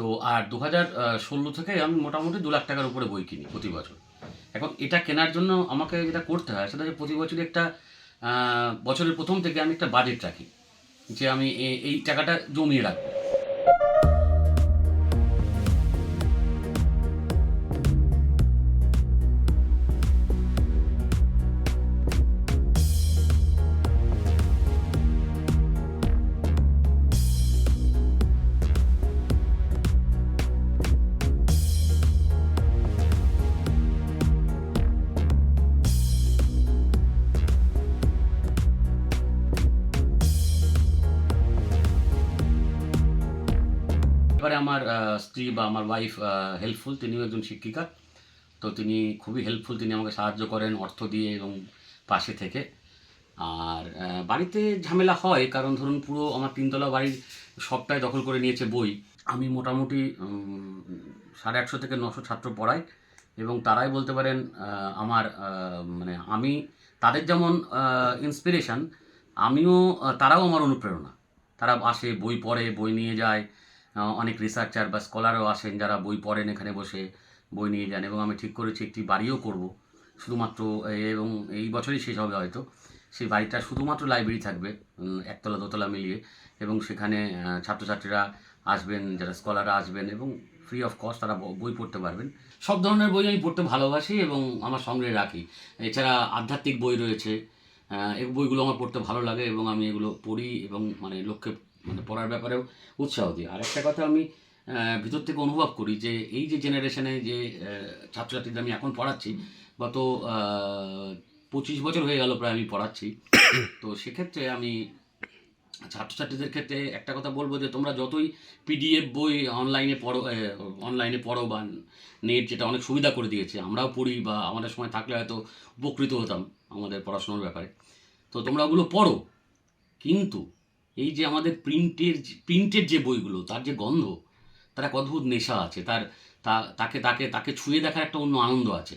তো আর দু হাজার ষোলো থেকে আমি মোটামুটি দু লাখ টাকার উপরে বই কিনি প্রতি বছর। এখন এটা কেনার জন্য আমাকে যেটা করতে হয় সেটা হচ্ছে প্রতি বছরই একটা বছরের প্রথম থেকে আমি একটা বাজেট রাখি যে আমি এই টাকাটা জমিয়ে রাখব। এবারে আমার স্ত্রী বা আমার ওয়াইফ হেল্পফুল তিনিও একজন শিক্ষিকা। তো তিনি খুবই হেল্পফুল তিনি আমাকে সাহায্য করেন অর্থ দিয়ে এবং পাশে থেকে। আর বাড়িতে ঝামেলা হয়, কারণ ধরুন পুরো আমার তিনতলা বাড়ির সবটাই দখল করে নিয়েছে বই। আমি মোটামুটি সাড়ে আটশো থেকে নশো ছাত্র পড়াই এবং তারাই বলতে পারেন আমার মানে আমি তাদের যেমন ইন্সপিরেশন আমিও তারাও আমার অনুপ্রেরণা। তারা আসে, বই পড়ে, বই নিয়ে যায় অনেক রিসার্চার বা স্কলারও আসেন যারা বই পড়েন এখানে বসে, বই নিয়ে যান এবং আমি ঠিক করেছি একটি বাড়িও করব। শুধুমাত্র এবং এই বছরই শেষ হবে হয়তো। সেই বাড়িটা শুধুমাত্র লাইব্রেরি থাকবে একতলা দোতলা মিলিয়ে এবং সেখানে ছাত্রছাত্রীরা আসবেন, যারা স্কলাররা আসবেন এবং ফ্রি অফ কস্ট তারা বই পড়তে পারবেন। সব ধরনের বই আমি পড়তে ভালোবাসি এবং আমার সঙ্গে রাখি। এছাড়া আধ্যাত্মিক বই রয়েছে এই বইগুলো আমার পড়তে ভালো লাগে এবং আমি এগুলো পড়ি এবং মানে লোককে মানে পড়ার ব্যাপারেও উৎসাহ দিই। আর একটা কথা আমি ভিতর থেকে অনুভব করি যে এই যে জেনারেশনে যে ছাত্রছাত্রীদের আমি এখন পড়াচ্ছি, গত পঁচিশ বছর হয়ে গেল প্রায় আমি পড়াচ্ছি। তো সেক্ষেত্রে আমি ছাত্রছাত্রীদের ক্ষেত্রে একটা কথা বলব যে তোমরা যতই পিডিএফ বই অনলাইনে পড়ো অনলাইনে পড়ো বা নেট যেটা অনেক সুবিধা করে দিয়েছে, আমরাও পড়ি বা আমাদের সময় থাকলে হয়তো উপকৃত হতাম আমাদের পড়াশোনার ব্যাপারে। তো তোমরা ওগুলো পড়ো, কিন্তু এই যে আমাদের প্রিন্টের প্রিন্টের যে বইগুলো, তার যে গন্ধ, তার এক অদ্ভুত নেশা আছে, তার তাকে তাকে তাকে ছুঁয়ে দেখার একটা অন্য আনন্দ আছে।